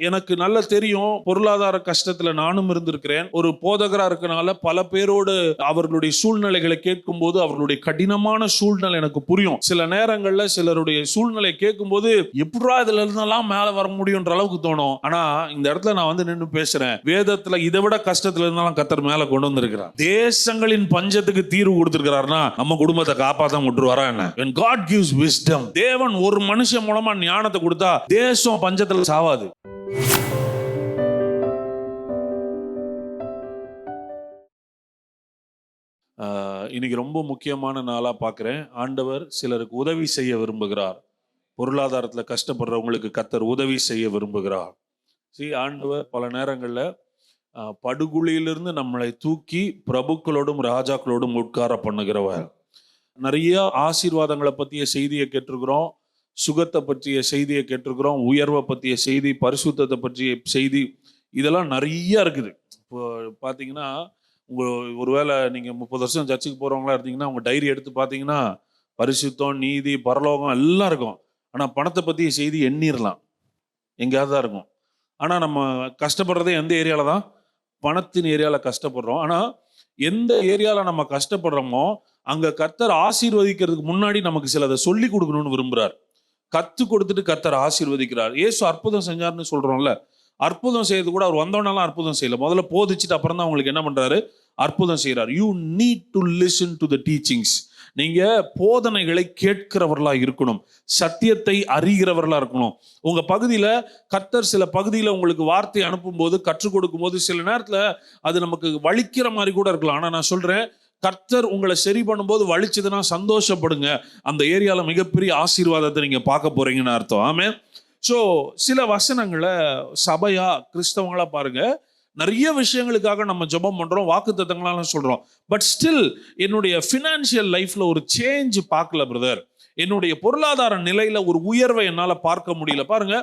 எனக்கு நல்ல தெரியும் பொருளாதார கஷ்டத்துல நானும் இருந்திருக்கிறேன். ஒரு போதகரா இருக்கனால பல பேரோடு அவர்களுடைய சூழ்நிலைகளை கேட்கும்போது அவர்களுடைய கடினமான சூழ்நிலை எனக்கு புரியும். சில நேரங்கள்ல சிலருடைய சூழ்நிலை கேட்கும்போது எப்படா இதுல இருந்தெல்லாம் மேல வர முடியும்ன்ற அளவுக்கு தோணும். ஆனா இந்த இடத்துல நான் வந்து நின்று பேசுறேன். வேதத்துல இதை விட கஷ்டத்துல இருந்தாலும் கத்தர் மேல கொண்டு வந்திருக்கிறார். தேசங்களின் பஞ்சத்துக்கு தீர்வு கொடுத்திருக்கிறாருன்னா நம்ம குடும்பத்தை காப்பாத்த விட்டுருவாரா என்ன? When god gives wisdom தேவன் ஒரு மனுஷன் மூலமா ஞானத்தை கொடுத்தா தேசம் பஞ்சத்துல சாவாது. இன்னைக்கு ரொம்ப முக்கியமான நாளாக பார்க்குறேன் ஆண்டவர் சிலருக்கு உதவி செய்ய விரும்புகிறார். பொருளாதாரத்தில் கஷ்டப்படுறவங்களுக்கு கத்தர் உதவி செய்ய விரும்புகிறார். சி ஆண்டவர் பல நேரங்களில் ஆஹ், படுகுழியிலிருந்து நம்மளை தூக்கி பிரபுக்களோடும் ராஜாக்களோடும் உட்கார பண்ணுகிறவர். நிறைய ஆசீர்வாதங்களை பற்றிய செய்தியை கேட்டிருக்கிறோம். சுகத்தை பற்றிய செய்தியை கேட்டிருக்கிறோம். உயர்வை பற்றிய செய்தி பரிசுத்தத்தை பற்றிய செய்தி இதெல்லாம் நிறைய இருக்குது. இப்போ பார்த்தீங்கன்னா உங்கள் ஒருவேளை நீங்கள் முப்பது வருஷம் சர்ச்சுக்கு போகிறவங்களா இருந்தீங்கன்னா உங்கள் டைரி எடுத்து பார்த்தீங்கன்னா பரிசுத்தம் நீதி பரலோகம் எல்லாம் இருக்கும். ஆனால் பணத்தை பற்றி செய்தி எண்ணிரலாம். எங்கேயாவது தான் இருக்கும். ஆனால் நம்ம கஷ்டப்படுறதே எந்த ஏரியாவில் தான்? பணத்தின் ஏரியாவில் கஷ்டப்படுறோம். ஆனால் எந்த ஏரியாவில் நம்ம கஷ்டப்படுறோமோ அங்கே கர்த்தர் ஆசீர்வதிக்கிறதுக்கு முன்னாடி நமக்கு சிலதை சொல்லி கொடுக்கணும்னு விரும்புகிறார் கற்றுக் கொடுத்துட்டு கர்த்தர் ஆசீர்வதிக்கிறார். ஏசு அற்புதம் செஞ்சார்னு சொல்கிறோம்ல அற்புதம் செய்யறது கூட அவர் வந்தோடனாலும் அற்புதம் செய்யல. முதல்ல போதிச்சுட்டு அப்புறம் தான் உங்களுக்கு என்ன பண்ணுறாரு அற்புதம் செய்கிறார் you need to listen to the teachings நீங்க போதனைகளை கேட்கிறவர்களா இருக்கணும். சத்தியத்தை அறிகிறவர்களா இருக்கணும். உங்க பகுதியில கர்த்தர் சில பகுதியில உங்களுக்கு வார்த்தை அனுப்பும்போது கற்றுக் கொடுக்கும்போது சில நேரத்துல அது நமக்கு வலிக்கிற மாதிரி கூட இருக்கலாம். ஆனா நான் சொல்றேன் கர்த்தர் உங்களை சரி பண்ணும்போது வலிச்சதுன்னா சந்தோஷப்படுங்க. அந்த ஏரியாவில் மிகப்பெரிய ஆசீர்வாதத்தை நீங்கள் பார்க்க போறீங்கன்னு அர்த்தம். ஆமே ஸோ சில வசனங்களை சபையா கிறிஸ்தவங்களா பாருங்க. நிறைய விஷயங்களுக்காக நம்ம ஜெபம் பண்றோம் வாக்கு தத்தங்களாம் சொல்றோம். பட் ஸ்டில் என்னுடைய ஃபினான்ஷியல் லைஃப்ல ஒரு சேஞ்ச் பார்க்கல பிரதர் என்னுடைய பொருளாதார நிலையில ஒரு உயர்வை என்னால் பார்க்க முடியல. பாருங்க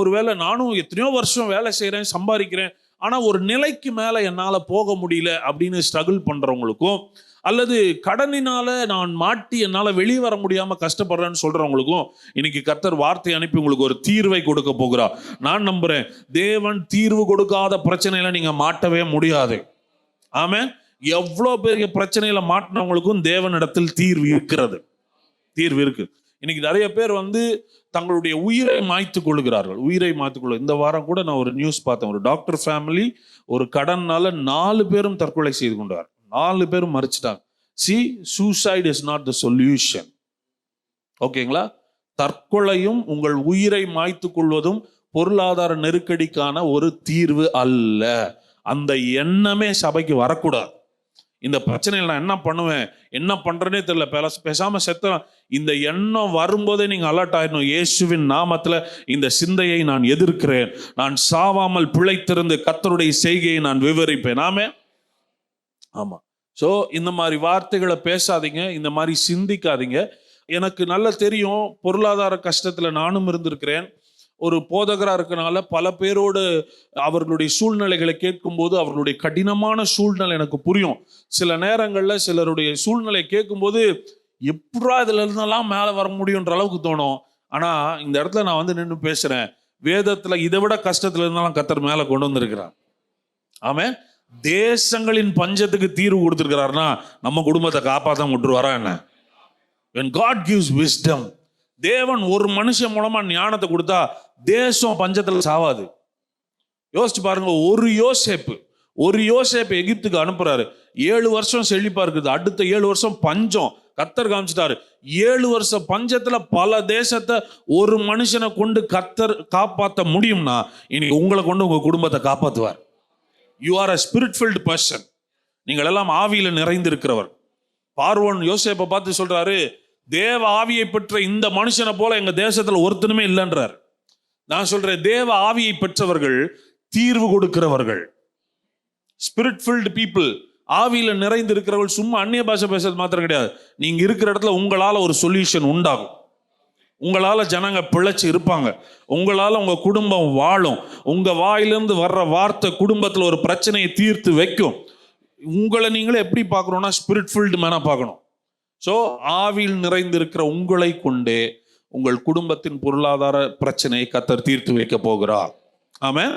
ஒருவேளை நானும் எத்தனையோ வருஷம் வேலை செய்கிறேன் சம்பாதிக்கிறேன். ஆனால் ஒரு நிலைக்கு மேலே என்னால் போக முடியல அப்படின்னு ஸ்ட்ரகிள் பண்ணுறவங்களுக்கும் அல்லது கடனினால நான் மாட்டி என்னால் வெளியே வர முடியாமல் கஷ்டப்படுறேன்னு சொல்கிறவங்களுக்கும் இன்னைக்கு கர்த்தர் வார்த்தை அனுப்பி உங்களுக்கு ஒரு தீர்வை கொடுக்க போகிறார் நான் நம்புகிறேன் தேவன் தீர்வு கொடுக்காத பிரச்சனையில் நீங்கள் மாட்டவே முடியாது. ஆமாம் எவ்வளோ பெரிய பிரச்சனையில் மாட்டினவங்களுக்கும் தேவனிடத்தில் தீர்வு இருக்கிறது. தீர்வு இருக்குது இன்னைக்கு நிறைய பேர் வந்து தங்களுடைய உயிரை மாய்த்து கொள்கிறார்கள். உயிரை மாய்த்து கொள்ள இந்த வாரம் கூட நான் ஒரு நியூஸ் பார்த்தேன். ஒரு டாக்டர் ஃபேமிலி ஒரு கடன்னால நாலு பேரும் தற்கொலை செய்து கொண்டார் நாலு பேரும் மறிச்சிட்டாங்க. See suicide is not the solution ஓகேங்களா தற்கொலையும் உங்கள் உயிரை மாய்த்து கொள்வதும் பொருளாதார நெருக்கடிக்கான ஒரு தீர்வு அல்ல. அந்த எண்ணமே சபைக்கு வரக்கூடாது. இந்த பிரச்சனையில் நான் என்ன பண்ணுவேன்? என்ன பண்றேனே தெரியல. பேச- பேசாம செத்தலாம் இந்த எண்ணம் வரும்போதே நீங்க அலர்ட் ஆயிடணும். இயேசுவின் நாமத்துல இந்த சிந்தையை நான் எதிர்க்கிறேன். நான் சாவாமல் பிழைத்திருந்து கத்தருடைய செய்கையை நான் விவரிப்பேன். ஆமே ஆமாம் ஸோ இந்த மாதிரி வார்த்தைகளை பேசாதீங்க. இந்த மாதிரி சிந்திக்காதீங்க. எனக்கு நல்லா தெரியும். பொருளாதார கஷ்டத்தில் நானும் இருந்திருக்கிறேன். ஒரு போதகராக இருக்கனால பல பேரோடு அவர்களுடைய சூழ்நிலைகளை கேட்கும்போது அவர்களுடைய கடினமான சூழ்நிலை எனக்கு புரியும். சில நேரங்களில் சிலருடைய சூழ்நிலை கேட்கும்போது எப்படா இதுல இருந்தெல்லாம் வர முடியுன்ற அளவுக்கு தோணும். ஆனால் இந்த இடத்துல நான் வந்து நின்று பேசுகிறேன் வேதத்தில் இதை விட கஷ்டத்துல இருந்தாலும் கத்தர் மேலே கொண்டு வந்திருக்கிறான் ஆமாம் தேசங்களின் பஞ்சத்துக்கு தீர்வு கொடுத்திருக்கிறாருன்னா நம்ம குடும்பத்தை காப்பாற்ற விட்டுருவாரா என்ன? வென் காட் கிவ்ஸ் விஸ்டம் தேவன் ஒரு மனுஷன் மூலமா ஞானத்தை கொடுத்தா தேசம் பஞ்சத்தில் சாவாது. யோசிச்சு பாருங்க ஒரு யோசேப்பு ஒரு யோசேப்பு எகிப்துக்கு அனுப்புறாரு. ஏழு வருஷம் செழிப்பா இருக்குது. அடுத்த ஏழு வருஷம் பஞ்சம். கத்தர் காமிச்சிட்டாரு. ஏழு வருஷம் பஞ்சத்துல பல தேசத்தை ஒரு மனுஷனை கொண்டு கத்தர் காப்பாற்ற முடியும்னா இன்னைக்கு உங்களை கொண்டு உங்க குடும்பத்தை காப்பாத்துவார். You are a spirit filled person நீங்கள் எல்லாம் ஆவியில் நிறைந்திருக்கிறவர். பார்வோன் யோசேப்பை பார்த்து சொல்றாரு தேவ ஆவியை பெற்ற இந்த மனுஷனை போல எங்க தேசத்தில் ஒருத்தனுமே இல்லைன்றார். நான் சொல்றேன் தேவ ஆவியை பெற்றவர்கள் தீர்வு கொடுக்கிறவர்கள். ஸ்பிரிட்ஃபில்டு பீப்புள் ஆவியில் நிறைந்து இருக்கிறவர்கள் சும்மா அந்நிய பாஷை பேசுறது மாத்திரம் கிடையாது. நீங்க இருக்கிற இடத்துல உங்களால் ஒரு சொல்யூஷன் உண்டாகும். உங்களால் ஜனங்க பிழைச்சி இருப்பாங்க. உங்களால் உங்கள் குடும்பம் வாழும். உங்கள் வாயிலிருந்து வர்ற வார்த்தை குடும்பத்தில் ஒரு பிரச்சனையை தீர்த்து வைக்கும். உங்களை நீங்களே எப்படி பார்க்கணுன்னா ஸ்பிரிட் ஃபில்டு மேனாக பார்க்கணும். ஸோ ஆவியில் நிறைந்திருக்கிற உங்களை கொண்டே உங்கள் குடும்பத்தின் பொருளாதார பிரச்சனையை கத்தர் தீர்த்து வைக்க போகிறார். ஆமாம்